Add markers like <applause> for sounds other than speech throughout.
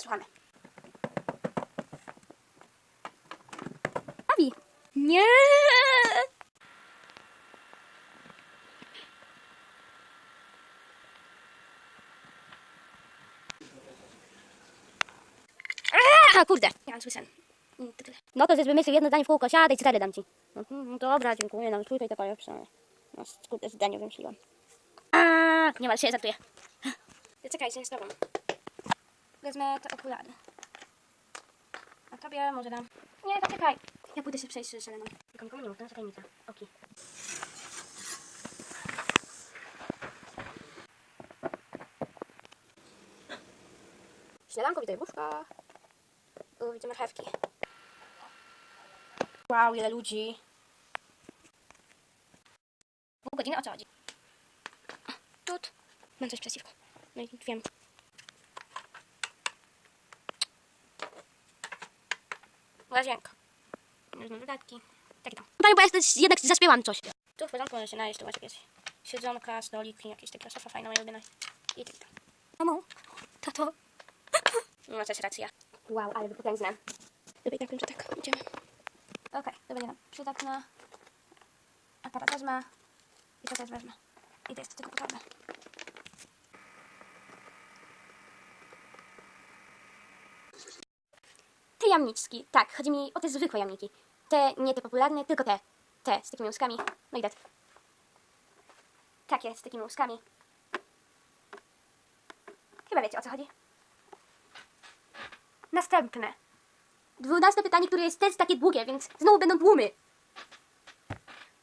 Słuchamy. Awi! Nie! A, kurde, ja mam zły sen. Mm. No to wymyślił jedno zdanie w kółko, siadaj, cztery dam ci. Mhm, dobra, dziękuję, no tutaj powiem przynajmniej. No, kurde, zdanie wymyśliłam. A, nie ma się, żartuję. Czekaj, się z tobą. Wezmę te okulary. A tobie może dam. Nie, zaczekaj. Ja pójdę się przejść z Żeleną. Tylko nikomu nie mów, to nasza tajemnica. Oki. Śniadanko, witaj łóżkach. Tu widzę marchewki. Wow, ile ludzi. Pół godziny, o co chodzi? Tut. Mam coś przeciwko. No i wiem. Łazienka. Różne dodatki. Takie tam. Panie, bo ja też jednak zaśpiewam coś. Tu w porządku może się najeść, tu masz jakieś siedzonka, stoliki, jakieś takie sofa fajna, moja ulubiona. I tak tam. Mamo, tato. No, coś racja. Wow, ale wypotężne. Dobra, i tak że tak. Idziemy. Okej, to będzie nam przydatne. Aparat wezmę. I to też wezmę. I to jest tego potrzebne. Jamniczki, tak, chodzi mi o te zwykłe jamniki. Te, nie te popularne, tylko te. Te z takimi łuskami. No i det. Takie z takimi łuskami. Chyba wiecie o co chodzi. Następne. Dwunaste pytanie, które jest też takie długie, więc znowu będą tłumy.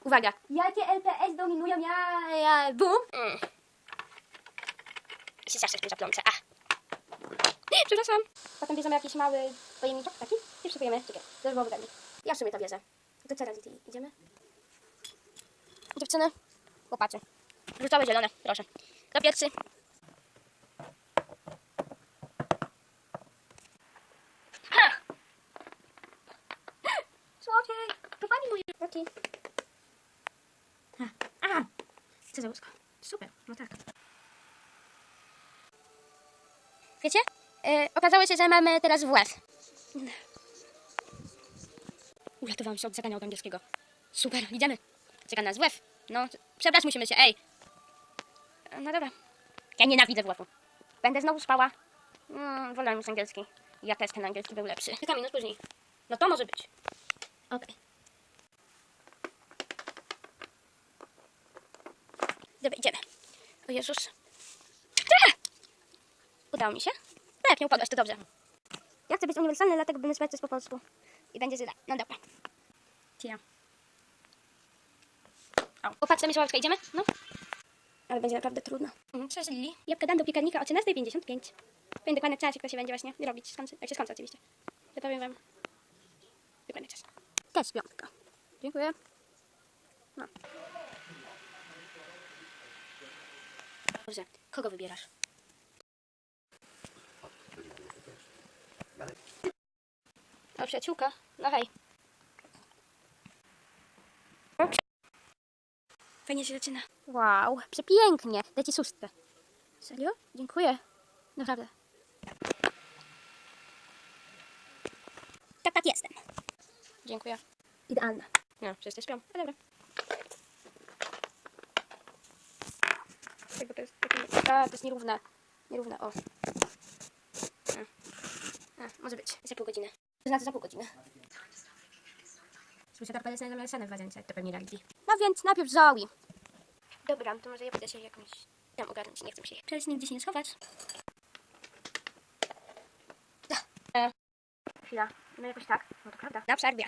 Uwaga. Jakie LPS dominują ja... ja boom? Mm. I się zawsze wpierza plącze. A. <laughs> Przepraszam. Potem bierzemy jakiś mały pojemniczek, taki? I przypojemy. Czekaj, to już było wygodnie. Ja w sumie to bierze. To co razy idziemy? Dziewczyny, chłopacy. Rzucały zielone, proszę. Kto pierwszy? Ha! Słodziej! To pani mój taki. A! Co za łóżko? Super, no tak. Wiecie? Yy, okazało się, że mamy teraz WF. Uratowałam się od zagrania od angielskiego. Super, idziemy. Czeka nas WF. No, przebrać musimy się, ej. No dobra. Ja nienawidzę WF-u. Będę znowu spała. Mm, wolę już angielski. Ja też ten angielski był lepszy. Kilka minut później. No to może być. Okej. Dobra, idziemy. O Jezus. Udało mi się? Tak, nie upadłaś, to dobrze. Ja chcę być uniwersalny, dlatego będę spać coś po polsku. I będzie źle. No dobra. Cia. O, popatrzmy, Miszałeczka, idziemy? No. Ale będzie naprawdę trudno. Mhm, Lili. Jabłka dam do piekarnika o 13.55. Powiem dokładnie czas, jak to się będzie właśnie robić. Skończy, jak się skończy oczywiście. Ja powiem wam dokładny czas. Też piątka. Dziękuję. No. Dobrze, kogo wybierasz? Przyjaciółka. No hej. Fajnie się zaczyna. Wow, przepięknie. Daj ci szóstkę. Serio? Dziękuję. Naprawdę. Tak, tak jestem. Dziękuję. Idealna. No, wszyscy śpią. No dobra. Tak, bo to jest takie... A, to jest nierówne. Nierówne, o. A. A, może być. Za pół godziny. To znaczy za pół godziny. Słyszę tak palec na w łazience, to pewnie reality. No więc najpierw Zoe. Dobra, to może ja pójdę się jakąś tam ogarnąć, nie chcę się Przecież nigdzie się nie schować. E, chwila, no jakoś tak, no to prawda. Na przerwie.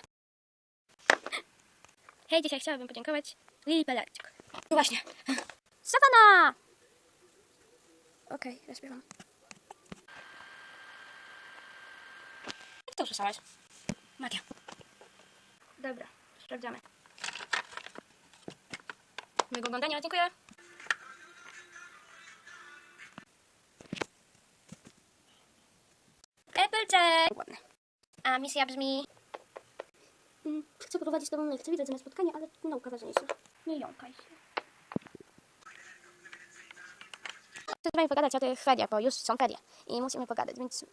Hej, dzisiaj chciałabym podziękować Lili Pelerczyk. No właśnie. Savana! Okej, okay. Jak to usłyszałaś? Magia. Dobra, sprawdzamy. Mojego oglądania, dziękuję. Applejack! Ładne. A misja brzmi... Mm, Chcę prowadzić tobą lekcję, widzę zamiast spotkania, ale nauka ważniejsza. Nie jąkaj się. Chcę z wami pogadać o tych feriach, bo już są ferie i musimy pogadać, więc